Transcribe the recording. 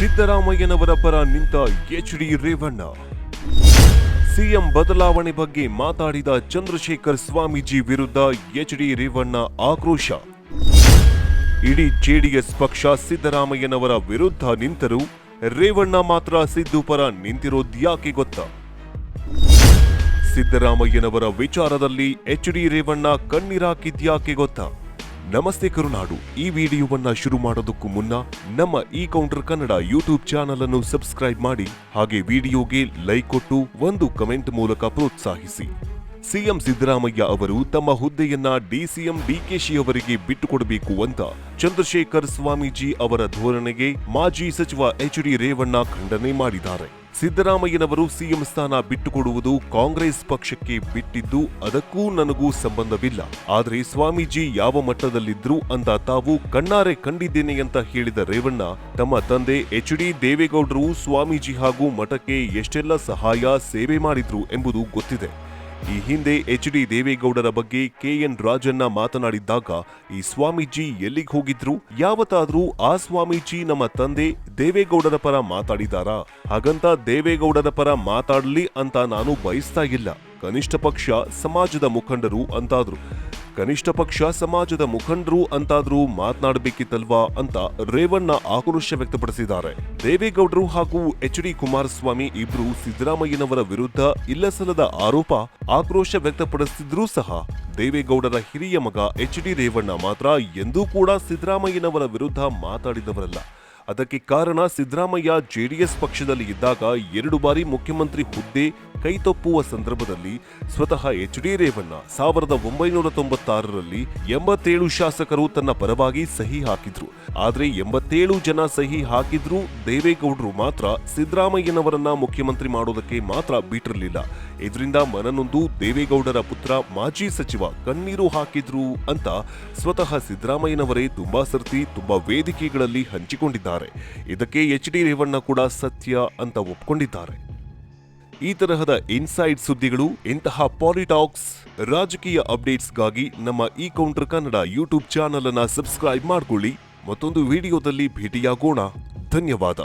ಸಿದ್ದರಾಮಯ್ಯನವರ ಪರ ನಿಂತ ಎಚ್ ಡಿ ರೇವಣ್ಣ. ಸಿಎಂ ಬದಲಾವಣೆ ಬಗ್ಗೆ ಮಾತಾಡಿದ ಚಂದ್ರಶೇಖರ್ ಸ್ವಾಮೀಜಿ ವಿರುದ್ಧ ಎಚ್ ಡಿ ರೇವಣ್ಣ ಆಕ್ರೋಶ. ಇಡೀ ಜೆಡಿಎಸ್ ಪಕ್ಷ ಸಿದ್ದರಾಮಯ್ಯನವರ ವಿರುದ್ಧ ನಿಂತರೂ ರೇವಣ್ಣ ಮಾತ್ರ ಸಿದ್ದು ಪರ ನಿಂತಿರೋದ್ಯಾಕೆ ಗೊತ್ತ? ಸಿದ್ದರಾಮಯ್ಯನವರ ವಿಚಾರದಲ್ಲಿ ಎಚ್ ಡಿ ರೇವಣ್ಣ ಕಣ್ಣೀರಾಕಿದ್ಯಾಕೆ ಗೊತ್ತಾ? ನಮಸ್ತೆ ಕರುನಾಡು. ಈ ವಿಡಿಯೋವನ್ನ ಶುರು ಮಾಡೋದಕ್ಕೂ ಮುನ್ನ ನಮ್ಮ ಈ ಕೌಂಟರ್ ಕನ್ನಡ ಯೂಟ್ಯೂಬ್ ಚಾನಲ್ ಅನ್ನು ಸಬ್ಸ್ಕ್ರೈಬ್ ಮಾಡಿ, ಹಾಗೆ ವಿಡಿಯೋಗೆ ಲೈಕ್ ಕೊಟ್ಟು ಒಂದು ಕಮೆಂಟ್ ಮೂಲಕ ಪ್ರೋತ್ಸಾಹಿಸಿ. ಸಿಎಂ ಸಿದ್ದರಾಮಯ್ಯ ಅವರು ತಮ್ಮ ಹುದ್ದೆಯನ್ನ ಡಿಸಿಎಂ ಡಿಕೆಶಿ ಅವರಿಗೆ ಬಿಟ್ಟುಕೊಡಬೇಕು ಅಂತ ಚಂದ್ರಶೇಖರ್ ಸ್ವಾಮೀಜಿ ಅವರ ಧೋರಣೆಗೆ ಮಾಜಿ ಸಚಿವ ಎಚ್ ಡಿ ರೇವಣ್ಣ ಖಂಡನೆ ಮಾಡಿದ್ದಾರೆ. ಸಿದ್ದರಾಮಯ್ಯನವರು ಸಿಎಂ ಸ್ಥಾನ ಬಿಟ್ಟುಕೊಡುವುದು ಕಾಂಗ್ರೆಸ್ ಪಕ್ಷಕ್ಕೆ ಬಿಟ್ಟಿದ್ದು ಅದಕ್ಕೂ ನನಗೂ ಸಂಬಂಧವಿಲ್ಲ. ಆದರೆ ಸ್ವಾಮೀಜಿ ಯಾವ ಮಟ್ಟದಲ್ಲಿದ್ರು ಅಂತ ತಾವು ಕಣ್ಣಾರೆ ಕಂಡಿದ್ದೇನೆ ಅಂತ ಹೇಳಿದ ರೇವಣ್ಣ, ತಮ್ಮ ತಂದೆ ಎಚ್ ಡಿ ದೇವೇಗೌಡರು ಸ್ವಾಮೀಜಿ ಹಾಗೂ ಮಠಕ್ಕೆ ಎಷ್ಟೆಲ್ಲ ಸಹಾಯ, ಸೇವೆ ಮಾಡಿದ್ರು ಎಂಬುದು ಗೊತ್ತಿದೆ. ಈ ಹಿಂದೆ ಎಚ್ ಡಿ ದೇವೇಗೌಡರ ಬಗ್ಗೆ ಕೆಎನ್ ರಾಜಣ್ಣ ಮಾತನಾಡಿದ್ದಾಗ ಈ ಸ್ವಾಮೀಜಿ ಎಲ್ಲಿಗೆ ಹೋಗಿದ್ರು? ಯಾವತ್ತಾದ್ರೂ ಆ ಸ್ವಾಮೀಜಿ ನಮ್ಮ ತಂದೆ ದೇವೇಗೌಡರ ಪರ ಮಾತಾಡಿದಾರಾ? ಹಾಗಂತ ದೇವೇಗೌಡರ ಪರ ಮಾತಾಡಲಿ ಅಂತ ನಾನು ಬಯಸ್ತಾ ಇಲ್ಲ. ಕನಿಷ್ಠ ಪಕ್ಷ ಸಮಾಜದ ಮುಖಂಡರು ಅಂತಾದ್ರು. ಕನಿಷ್ಠ ಪಕ್ಷ ಸಮಾಜದ ಮುಖಂಡರು ಅಂತಾದ್ರೂ ಮಾತನಾಡಬೇಕಿತ್ತಲ್ವಾ ಅಂತ ರೇವಣ್ಣ ಆಕ್ರೋಶ ವ್ಯಕ್ತಪಡಿಸಿದ್ದಾರೆ. ದೇವೇಗೌಡರು ಹಾಗೂ ಎಚ್ ಡಿ ಕುಮಾರಸ್ವಾಮಿ ಇಬ್ರು ಸಿದ್ದರಾಮಯ್ಯನವರ ವಿರುದ್ಧ ಇಲ್ಲಸಲ್ಲದ ಆರೋಪ ಆಕ್ರೋಶ ವ್ಯಕ್ತಪಡಿಸಿದ್ರೂ ಸಹ ದೇವೇಗೌಡರ ಹಿರಿಯ ಮಗ ಎಚ್ ಡಿ ರೇವಣ್ಣ ಮಾತ್ರ ಎಂದೂ ಕೂಡ ಸಿದ್ದರಾಮಯ್ಯನವರ ವಿರುದ್ಧ ಮಾತಾಡಿದವರಲ್ಲ. ಅದಕ್ಕೆ ಕಾರಣ ಸಿದ್ದರಾಮಯ್ಯ ಜೆಡಿಎಸ್ ಪಕ್ಷದಲ್ಲಿ ಇದ್ದಾಗ ಎರಡು ಬಾರಿ ಮುಖ್ಯಮಂತ್ರಿ ಹುದ್ದೆ ಕೈತಪ್ಪುವ ಸಂದರ್ಭದಲ್ಲಿ ಸ್ವತಃ ಎಚ್ ಡಿ ರೇವಣ್ಣ ಸಾವಿರದ ಒಂಬೈನೂರ ತೊಂಬತ್ತಾರರಲ್ಲಿ ಎಂಬತ್ತೇಳು ಶಾಸಕರು ತನ್ನ ಪರವಾಗಿ ಸಹಿ ಹಾಕಿದ್ರು. ಆದರೆ ಎಂಬತ್ತೇಳು ಜನ ಸಹಿ ಹಾಕಿದ್ರು ದೇವೇಗೌಡರು ಮಾತ್ರ ಸಿದ್ದರಾಮಯ್ಯನವರನ್ನ ಮುಖ್ಯಮಂತ್ರಿ ಮಾಡೋದಕ್ಕೆ ಮಾತ್ರ ಬಿಟ್ಟಿರಲಿಲ್ಲ ಇದರಿಂದ ಮನನೊಂದು ದೇವೇಗೌಡರ ಪುತ್ರ ಮಾಜಿ ಸಚಿವ ಕಣ್ಣೀರು ಹಾಕಿದ್ರು ಅಂತ ಸ್ವತಃ ಸಿದ್ದರಾಮಯ್ಯನವರೇ ತುಂಬಾ ಸರ್ತಿ ತುಂಬಾ ವೇದಿಕೆಗಳಲ್ಲಿ ಹಂಚಿಕೊಂಡಿದ್ದಾರೆ. ಇದಕ್ಕೆ ಎಚ್ ಡಿ ರೇವಣ್ಣ ಕೂಡ ಸತ್ಯ ಅಂತ ಒಪ್ಕೊಂಡಿದ್ದಾರೆ. ಈ ತರಹದ ಇನ್ಸೈಡ್ ಸುದ್ದಿಗಳು, ಇಂತಹ ಪಾಲಿಟಾಕ್ಸ್, ರಾಜಕೀಯ ಅಪ್ಡೇಟ್ಸ್ಗಾಗಿ ನಮ್ಮ ಈ ಕೌಂಟರ್ ಕನ್ನಡ ಯೂಟ್ಯೂಬ್ ಚಾನಲ್ ಅನ್ನ ಸಬ್ಸ್ಕ್ರೈಬ್ ಮಾಡಿಕೊಳ್ಳಿ. ಮತ್ತೊಂದು ವಿಡಿಯೋದಲ್ಲಿ ಭೇಟಿಯಾಗೋಣ. ಧನ್ಯವಾದ.